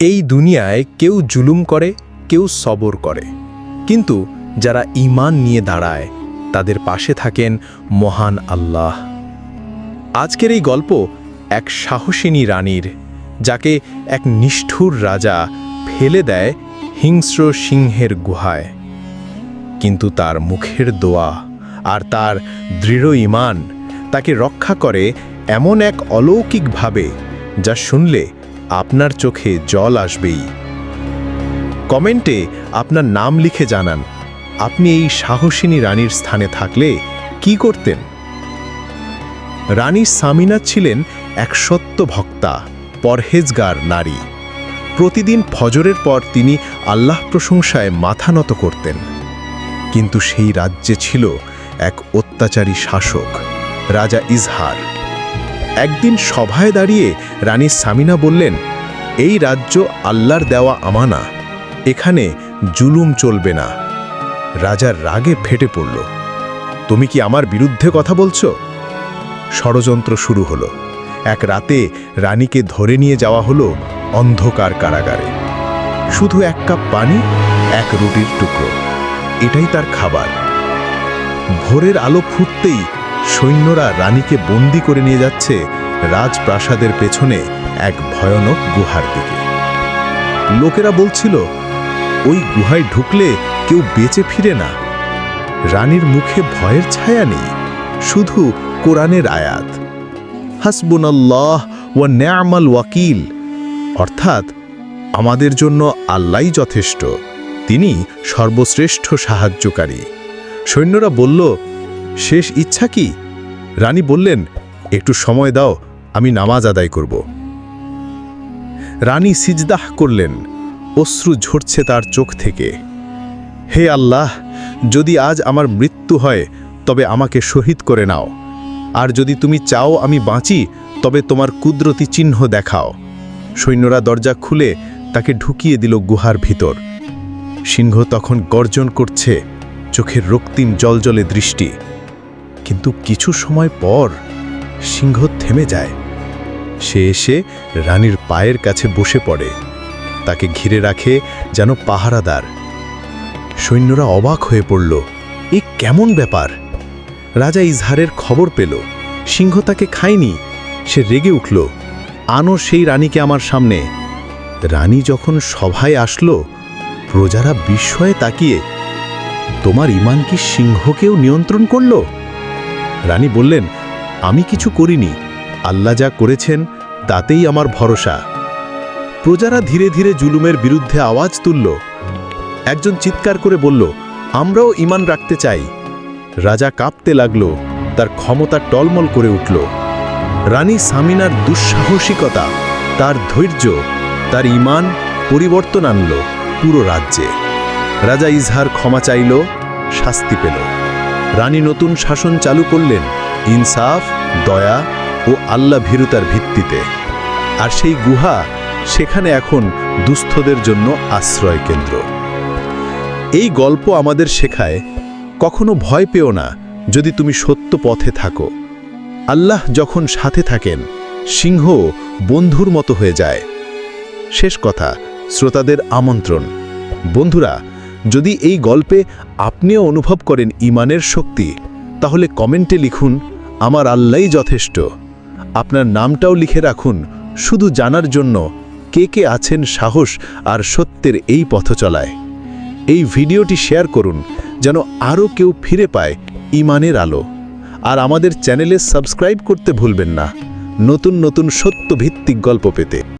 এই দুনিয়ায় কেউ জুলুম করে, কেউ সবর করে। কিন্তু যারা ঈমান নিয়ে দাঁড়ায়, তাদের পাশে থাকেন মহান আল্লাহ। আজকের এই গল্প এক সাহসিনী রানীর, যাকে এক নিষ্ঠুর রাজা ফেলে দেয় হিংস্র সিংহের গুহায়। কিন্তু তার মুখের দোয়া আর তার দৃঢ় ইমান তাকে রক্ষা করে এমন এক অলৌকিকভাবে যা শুনলে আপনার চোখে জল আসবেই। কমেন্টে আপনার নাম লিখে জানান, আপনি এই সাহসিনী রানীর স্থানে থাকলে কি করতেন? রানী সামিনা ছিলেন এক সত্য ভক্তা, পরহেজগার নারী। প্রতিদিন ফজরের পর তিনি আল্লাহ প্রশংসায় মাথা নত করতেন। কিন্তু সেই রাজ্যে ছিল এক অত্যাচারী শাসক, রাজা ইজহার। একদিন সভায় দাঁড়িয়ে রানী সামিনা বললেন এই রাজ্য আল্লাহর দেওয়া আমানা, এখানে জুলুম চলবে না। রাজার রাগে ফেটে পড়ল। তুমি কি আমার বিরুদ্ধে কথা বলছো? ষড়যন্ত্র শুরু হলো। এক রাতে রানীকে ধরে নিয়ে যাওয়া হলো অন্ধকার কারাগারে। শুধু এক কাপ পানি, এক রুটির টুকরো। এটাই তার খাবার। ভোরের আলো ফুটতেই সৈন্যরা রানীকে বন্দি করে নিয়ে যাচ্ছে রাজপ্রাসাদের পেছনে এক ভয়ানক গুহার দিকে। লোকেরা বলছিল, ওই গুহায় ঢুকলে কেউ বেঁচে ফিরে না। রানীর মুখে ভয়ের ছায়া নেই, শুধু কোরআনের আয়াত। হাসবুনাল্লাহ ও ন্যামাল ওয়াকিল। অর্থাৎ, আমাদের জন্য আল্লাহই যথেষ্ট, তিনি সর্বশ্রেষ্ঠ সাহায্যকারী। সৈন্যরা বলল, শেষ ইচ্ছা কি? রানী বললেন, একটু সময় দাও আমি নামাজ আদায় করব। রানী সিজদাহ করলেন, অশ্রু ঝরছে তার চোখ থেকে। হে আল্লাহ, যদি আজ আমার মৃত্যু হয়, তবে আমাকে শহীদ করে নাও। আর যদি তুমি চাও আমি বাঁচি, তবে তোমার কুদরতি চিহ্ন দেখাও। সৈন্যরা দরজা খুলে তাকে ঢুকিয়ে দিল গুহার ভিতর। সিংহ তখন গর্জন করছে, চোখের রক্তিম জলজলে দৃষ্টি। কিন্তু কিছু সময় পর সিংহ থেমে যায়। সে এসে রানীর পায়ের কাছে বসে পড়ে। তাকে ঘিরে রাখে যেন পাহারাদার। সৈন্যরা অবাক হয়ে পড়ল, এ কেমন ব্যাপার? রাজা ইজহারের খবর পেল, সিংহ তাকে খায়নি, সে রেগে উঠল, আনো সেই রানীকে আমার সামনে। রানী যখন সভায় আসলো, প্রজারা বিস্ময়ে তাকিয়ে, তোমার ইমান কি সিংহকেও নিয়ন্ত্রণ করল? রানী বললেন, আমি কিছু করিনি আল্লাহ যা করেছেন, তাতেই আমার ভরসা। প্রজারা ধীরে ধীরে জুলুমের বিরুদ্ধে আওয়াজ তুলল। একজন চিৎকার করে বলল, আমরাও ইমান রাখতে চাই। রাজা কাঁপতে লাগল, তার ক্ষমতা টলমল করে উঠল। রানী সামিনার দুঃসাহসিকতা, তার ধৈর্য, তার ইমান পরিবর্তন আনল পুরো রাজ্যে। রাজা ইজহার ক্ষমা চাইল, শাস্তি পেল। রানী নতুন শাসন চালু করলেন। ইনসাফ, দয়া ও আল্লাহ ভীরুতার ভিত্তিতে। আর সেই গুহা সেখানে এখন দুস্থদের জন্য আশ্রয় কেন্দ্র। এই গল্প আমাদের শেখায়, কখনো ভয় পেও না যদি তুমি সত্য পথে থাকো। আল্লাহ যখন সাথে থাকেন, সিংহ বন্ধুর মতো হয়ে যায়। শেষ কথা, শ্রোতাদের আমন্ত্রণ। বন্ধুরা, যদি এই গল্পে আপনিও অনুভব করেন ইমানের শক্তি, তাহলে কমেন্টে লিখুন, আমার আল্লাহই যথেষ্ট। আপনার নামটাও লিখে রাখুন, শুধু জানার জন্য কে কে আছেন সাহস আর সত্যের এই পথ চলায়। এই ভিডিওটি শেয়ার করুন, যেন আরও কেউ ফিরে পায় ইমানের আলো। আর আমাদের চ্যানেলে সাবস্ক্রাইব করতে ভুলবেন না। নতুন নতুন সত্যভিত্তিক গল্প পেতে।